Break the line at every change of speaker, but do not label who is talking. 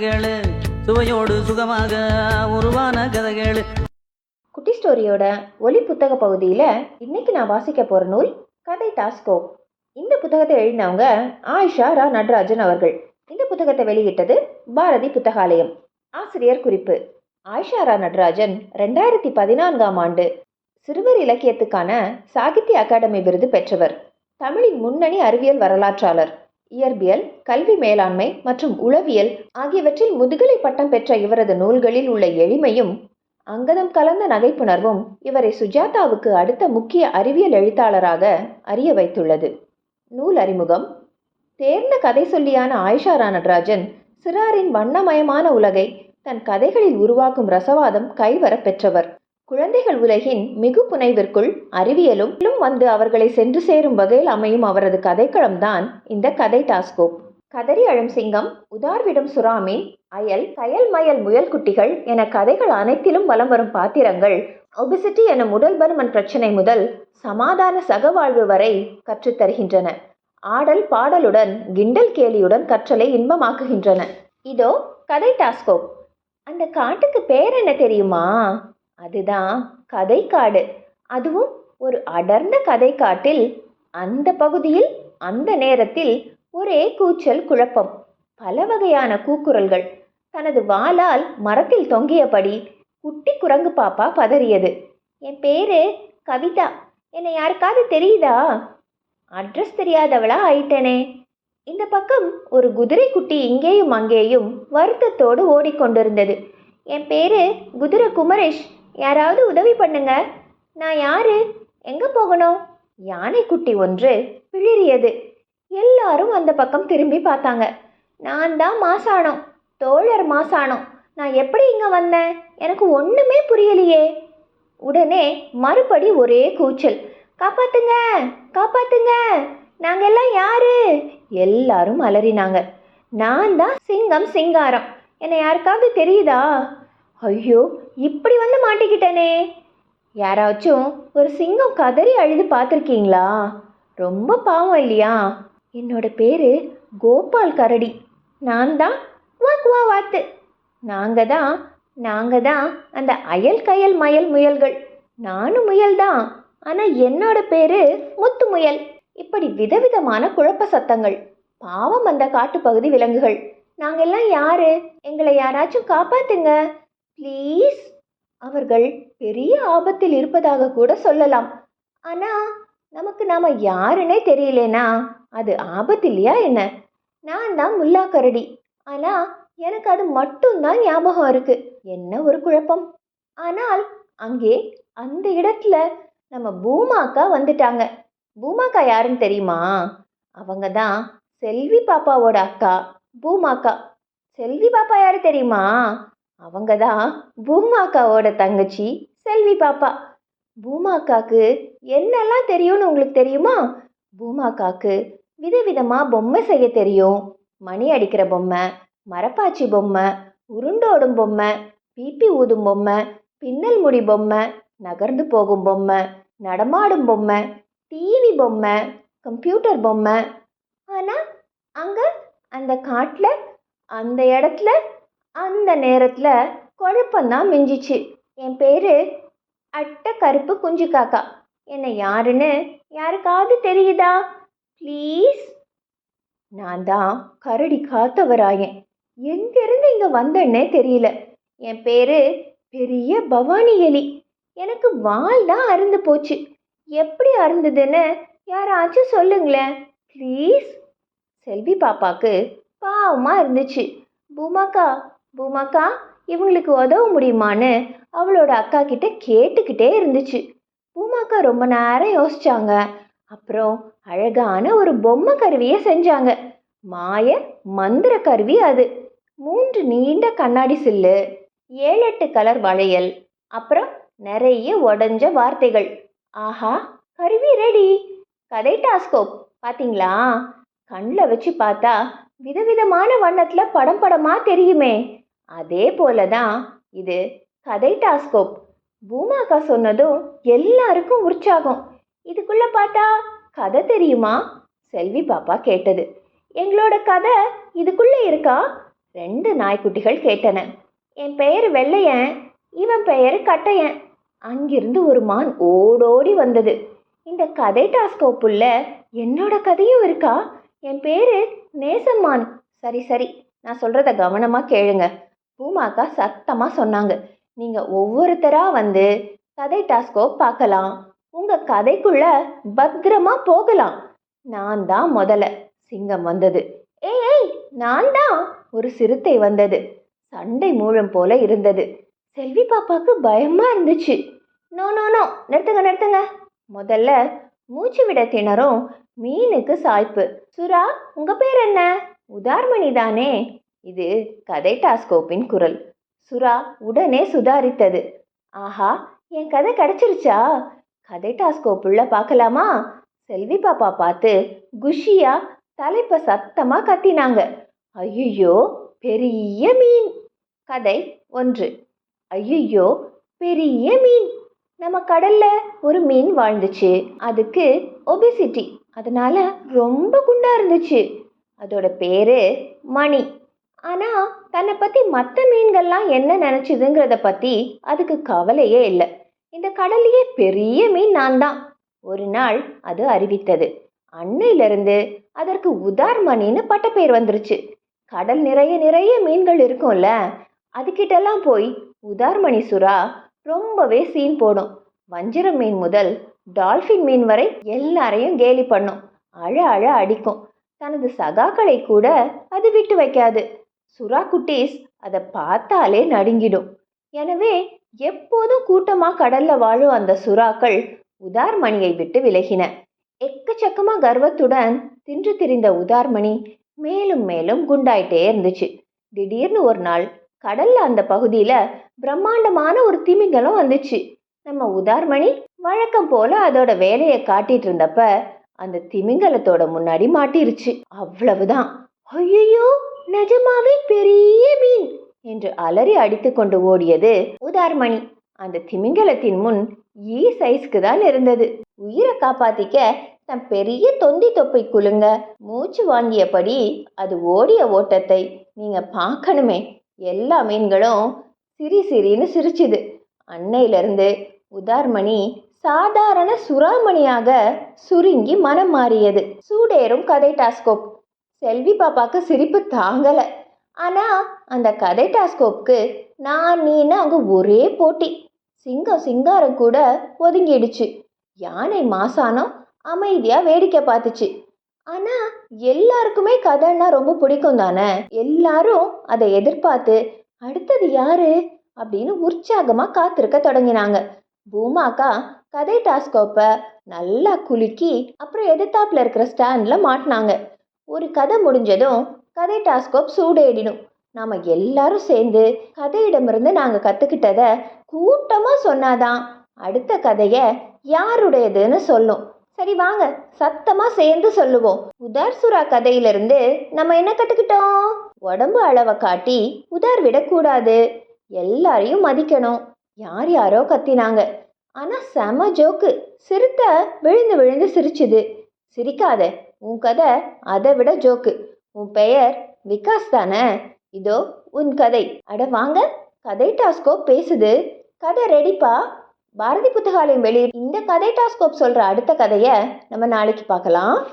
கதைகள் சுவையோடு சுகமாக உருவான கதைகள்.
குட்டி ஸ்டோரியோட ஒலி புத்தக பகுதியில் இன்னைக்கு நான் வாசிக்க போகிற நூல் கதை டாஸ்கோ. இந்த புத்தகத்தை எழுதினவங்க ஆயிஷா ரா நடராஜன் அவர்கள். இந்த புத்தகத்தை வெளியிட்டது பாரதி புத்தகாலயம். ஆசிரியர் குறிப்பு ஆயிஷா ரா நடராஜன் ரெண்டாயிரத்தி பதினான்காம் ஆண்டு சிறுவர் இலக்கியத்துக்கான சாகித்ய அகாடமி விருது பெற்றவர். தமிழின் முன்னணி அறிவியல் வரலாற்றாளர். இயற்பியல் கல்வி மேலாண்மை மற்றும் உளவியல் ஆகியவற்றில் முதுகலை பட்டம் பெற்ற இவரது நூல்களில் உள்ள எளிமையும் அங்கதம் கலந்த நகைப்புணர்வும் இவரை சுஜாதாவுக்கு அடுத்த முக்கிய அறிவியல் எழுத்தாளராக அறிய வைத்துள்ளது. நூல் அறிமுகம். தேர்ந்த கதை சொல்லியான ஆயிஷா ரா சிறாரின் வண்ணமயமான உலகை தன் கதைகளில் உருவாக்கும் ரசவாதம் கைவர பெற்றவர். குழந்தைகள் உலகின் மிகு புனைவிற்குள் அறிவியலும் வந்து அவர்களை சென்று சேரும் வகையில் அமையும் அவரது கதைக்களம்தான் இந்த கதை டாஸ்கோப். கதறி அழும் சிங்கம் உதார்விடும் சுறாமி அயல் கயல் மயல் முயல் குட்டிகள் என கதைகள் அனைத்திலும் வலம் வரும் பாத்திரங்கள் ஒபிசிட்டி எனும் உடல் பருமன் பிரச்சனை முதல் சமாதான சகவாழ்வு வரை கற்றுத்தருகின்றன ஆடல் பாடலுடன் கிண்டல் கேலியுடன் கற்றலை இன்பமாக்குகின்றன. இதோ கதை டாஸ்கோப். அந்த காட்டுக்கு பேர் என்ன தெரியுமா? அதுதான் கதைக்காடு. அதுவும் ஒரு அடர்ந்த கதைக்காட்டில் அந்த பகுதியில் அந்த நேரத்தில் ஒரே கூச்சல் குழப்பம். பல வகையான கூக்குரல்கள். தனது வாளால் மரத்தில் தொங்கியபடி குட்டி குரங்கு பாப்பா பதறியது. என் பேரு கவிதா. என்னை யாருக்காவது தெரியுதா? அட்ரஸ் தெரியாதவளா ஆயிட்டேனே. இந்த பக்கம் ஒரு குதிரை குட்டி இங்கேயும் அங்கேயும் வருத்தத்தோடு ஓடிக்கொண்டிருந்தது. என் பேரு குதிரை குமரேஷ் யாராவது உதவி பண்ணுங்க. நான் யாரு? எங்க போகணும்? யானை குட்டி ஒன்று பிளிறியது எல்லாரும் அந்த பக்கம் திரும்பி பார்த்தாங்க. நான் தான் மாசாணம் தோழர் மாசாணம் நான் எப்படி இங்கே வந்தேன்? எனக்கு ஒன்றுமே புரியலையே. உடனே மறுபடி ஒரே கூச்சல். காப்பாத்துங்க காப்பாத்துங்க. நாங்க எல்லாம் யாரு? எல்லாரும் அலறினாங்க. நான் தான் சிங்கம் சிங்காரம். என்னை யாருக்காவது தெரியுதா? ஐயோ இப்படி வந்து மாட்டிக்கிட்டேனே. யாராச்சும் ஒரு சிங்கம் கதறி அழுது பார்த்துருக்கீங்களா? ரொம்ப பாவம் இல்லையா? என்னோட பேரு கோபால் கரடி. நான் தான் வாக்குவா வாத்து. நாங்கள் தான் நாங்கள் தான் அந்த அயல் கயல் மயல் முயல்கள். நானும் முயல் தான் ஆனால் என்னோட பேரு முத்து முயல். இப்படி விதவிதமான குழப்ப சத்தங்கள் பாவம் அந்த காட்டுப்பகுதி விலங்குகள். நாங்கெல்லாம் யாரு? எங்களை யாராச்சும் காப்பாத்துங்க. ப்ளீஸ். அவர்கள் பெரிய ஆபத்தில் இருப்பதாக கூட சொல்லலாம். ஆனா நமக்கு நாம யாருன்னே தெரியலேனா? அது ஆபத்து இல்லையா என்ன? நான் தான் முல்லா கரடி. ஆனா எனக்கு அது மட்டும்தான் ஞாபகம் இருக்கு. என்ன ஒரு குழப்பம். ஆனால் அங்கே அந்த இடத்துல நம்ம பூமாக்கா வந்துட்டாங்க. பூமாக்கா யாருன்னு தெரியுமா? அவங்க தான் செல்வி பாப்பாவோட அக்கா பூமாக்கா செல்வி பாப்பா யாரு தெரியுமா? அவங்க தான் பூமாக்காவோட தங்கச்சி செல்வி பாப்பா. பூமாக்காக்கு என்னெல்லாம் தெரியும்னு உங்களுக்கு தெரியுமா? பூமாக்காக்கு விதவிதமாக பொம்மை செய்ய தெரியும். மணி அடிக்கிற பொம்மை மரப்பாச்சி பொம்மை உருண்டோடும் பொம்மை பிபி ஊதும் பொம்மை பின்னல் முடி பொம்மை நகர்ந்து போகும் பொம்மை நடமாடும் பொம்மை டிவி பொம்மை கம்ப்யூட்டர் பொம்மை. ஆனால் அங்கே அந்த காட்டில் அந்த இடத்துல அந்த நேரத்தில் குழப்பந்தான் மிஞ்சிச்சு. என் பேர் அட்ட கருப்பு குஞ்சு காக்கா என்னை யாருன்னு யாருக்காவது தெரியுதா? ப்ளீஸ். நான் தான் கரடி காத்தவராயன். எங்கேருந்து இங்கே வந்தேன்னே தெரியல. என் பேர் பெரிய பவானி எலி. எனக்கு வால் தான் அருந்து போச்சு. எப்படி அருந்ததுன்னு யாராச்சும் சொல்லுங்களேன். ப்ளீஸ். செல்வி பாப்பாக்கு பாவமாக இருந்துச்சு. பூமாக்கா பூமாக்கா இவங்களுக்கு உதவ முடியுமான்னு அவளோட அக்கா கிட்ட கேட்டுக்கிட்டே இருந்துச்சு. பூமாக்கா ரொம்ப நேரம் யோசிச்சாங்க. அப்புறம் அழகான ஒரு பொம்மை கருவியை செஞ்சாங்க. மாய மந்திர கருவி அது. மூன்று நீண்ட கண்ணாடி சில்லு ஏழு எட்டு கலர் வளையல் அப்புறம் நிறைய உடஞ்ச வார்த்தைகள். ஆஹா கருவி ரெடி கதை டாஸ்கோப் பார்த்தீங்களா கண்ணில் வச்சு பார்த்தா விதவிதமான வண்ணத்தில் படம் படமாக தெரியுமே. அதே போல தான் இது கதை டாஸ்கோப். பூமாக்கா சொன்னதும் எல்லாருக்கும் உற்சாகம். இதுக்குள்ள பார்த்தா கதை தெரியுமா? செல்வி பாப்பா கேட்டது. எங்களோட கதை இதுக்குள்ளே இருக்கா? ரெண்டு நாய்க்குட்டிகள் கேட்டன. என் பெயர் வெள்ளையன் இவன் பெயர் கட்டையன். அங்கிருந்து ஒரு மான் ஓடோடி வந்தது. இந்த கதை டாஸ்கோப்புள்ள என்னோட கதையும் இருக்கா? என் பேரு நேசம்மான். சரி சரி நான் சொல்றத கவனமா கேளுங்க. பூமாக்கா சத்தமாக சொன்னாங்க. நீங்கள் ஒவ்வொருத்தரா வந்து கதை டாஸ்கோ பார்க்கலாம். உங்கள் கதைக்குள்ள பத்திரமா போகலாம். நான் தான் முதல்ல. சிங்கம் வந்தது. ஏய் ஏய் நான் தான். ஒரு சிறுத்தை வந்தது. சண்டை மூலம் போல இருந்தது. செல்வி பாப்பாக்கு பயமா இருந்துச்சு. நோ நோ நோ நிறுத்துங்க நிறுத்துங்க. முதல்ல மூச்சு விட திணறும் மீனுக்கு சாய்ப்பு. சுறா உங்க பேர் என்ன? உதார்மணி தானே. இது கதை டாஸ்கோப்பின் குரல். சுறா உடனே சுதாரித்தது. ஆஹா என் கதை கிடைச்சிருச்சா? கதை டாஸ்கோப் உள்ள பார்க்கலாமா? செல்வி பாப்பா பார்த்து குஷியா தலைப்ப சத்தமா கத்தினாங்க. ஐயோ பெரிய மீன். கதை ஒன்று. ஐயோ பெரிய மீன். நம்ம கடல்ல ஒரு மீன் வாழ்ந்துச்சு. அதுக்கு ஒபிசிட்டி அதனால ரொம்ப குண்டா இருந்துச்சு. அதோட பேரு மணி. ஆனால் தன்னை பற்றி மற்ற மீன்கள்லாம் என்ன நினச்சிதுங்கிறத பற்றி அதுக்கு கவலையே இல்லை. இந்த கடல்லையே பெரிய மீன் நான் தான் ஒரு நாள் அது அறிவித்தது. அன்னையிலிருந்து அதற்கு உதார்மணின்னு பட்டப்பேர் வந்துருச்சு. கடல் நிறைய நிறைய மீன்கள் இருக்கும்ல அதுக்கிட்டெல்லாம் போய் உதார்மணி சுறா ரொம்பவே சீன் போடும். வஞ்சிர மீன் முதல் டால்ஃபின் மீன் வரை எல்லாரையும் கேலி பண்ணும். அழ அழ அடிக்கும். தனது சகாக்களை கூட அது விட்டு வைக்காது. சுறா குட்டீஸ் அதை பார்த்தாலே நடுங்கிடும். எனவே எப்போதும் கூட்டமாக கடல்ல வாழும் அந்த சுறாக்கள் உதார்மணியை விட்டு விலகின. எக்கச்சக்கமா கர்வத்துடன் தின்று திரிந்த உதார்மணி மேலும் மேலும் குண்டாயிட்டே இருந்துச்சு. திடீர்னு ஒரு நாள் கடல்ல அந்த பகுதியில பிரம்மாண்டமான ஒரு திமிங்கலம் வந்துச்சு. நம்ம உதார்மணி வழக்கம் போல அதோட வேலையை காட்டிட்டு இருந்தப்ப அந்த திமிங்கலத்தோட முன்னாடி மாட்டிருச்சு. அவ்வளவுதான். ஐயோ நிஜமாவே பெரிய மீன் என்று அலறி அடித்துக்கொண்டு ஓடியது உதார்மணி. அந்த திமிங்கலத்தின் முன் ஈ சைஸ்க்கு தான் இருந்தது. உயிரை காப்பாத்திக்க தன் பெரிய தொந்தி தொப்பை குலுங்க மூச்சு வாங்கியபடி அது ஓடிய ஓட்டத்தை நீங்க பார்க்கணுமே. எல்லா மீன்களும் சிரி சிரின்னு சிரிச்சுது. அன்னையிலிருந்து உதார்மணி சாதாரண சுறாமணியாக சுருங்கி மனம் மாறியது. சூடேறும் கதை டாஸ்கோப். செல்வி பாப்பாவுக்கு சிரிப்பு தாங்கலை. ஆனால் அந்த கதை டாஸ்கோப்புக்கு நான் நீன்னு அங்கே ஒரே போட்டி. சிங்கம் சிங்காரம் கூட ஒதுங்கிடுச்சு. யானை மாசானம் அமைதியாக வேடிக்கை பார்த்துச்சு. ஆனால் எல்லாருக்குமே கதைன்னா ரொம்ப பிடிக்கும் தானே? எல்லாரும் அதை எதிர்பார்த்து அடுத்தது யாரு? அப்படின்னு உற்சாகமாக காத்திருக்க தொடங்கினாங்க. பூமாக்கா கதை டாஸ்கோப்பை நல்லா குலுக்கி அப்புறம் எதிர்த்தாப்பில் இருக்கிற ஸ்டாண்டில் மாட்டினாங்க. ஒரு கதை முடிஞ்சதும் கதை டாஸ்கோப் சூடேடிடும் நாம எல்லாரும் சேர்ந்து கதையிடமிருந்து நாங்கள் கற்றுக்கிட்டதை கூட்டமாக சொன்னாதான் அடுத்த கதையை யாருடையதுன்னு சொல்லும். சரி வாங்க. சத்தமாக சேர்ந்து சொல்லுவோம். உதார் சுறா கதையிலிருந்து நம்ம என்ன கற்றுக்கிட்டோம் உடம்பு அளவை காட்டி உதார் விடக்கூடாது. எல்லாரையும் மதிக்கணும். யார் யாரோ கத்தினாங்க. ஆனால் செம ஜோக்கு. சிறுத்தை விழுந்து விழுந்து சிரிச்சுது. சிரிக்காத. உன் கதை அதை விட ஜோக்கு. உன் பெயர் விகாஸ் தானே? இதோ உன் கதை. அட வாங்க கதை டாஸ்கோப் பேசுது. கதை ரெடிப்பா? பாரதி புத்தகாலயம் வெளியிட இந்த கதை டாஸ்கோப் சொல்ற அடுத்த கதையை நம்ம நாளைக்கு பார்க்கலாம்.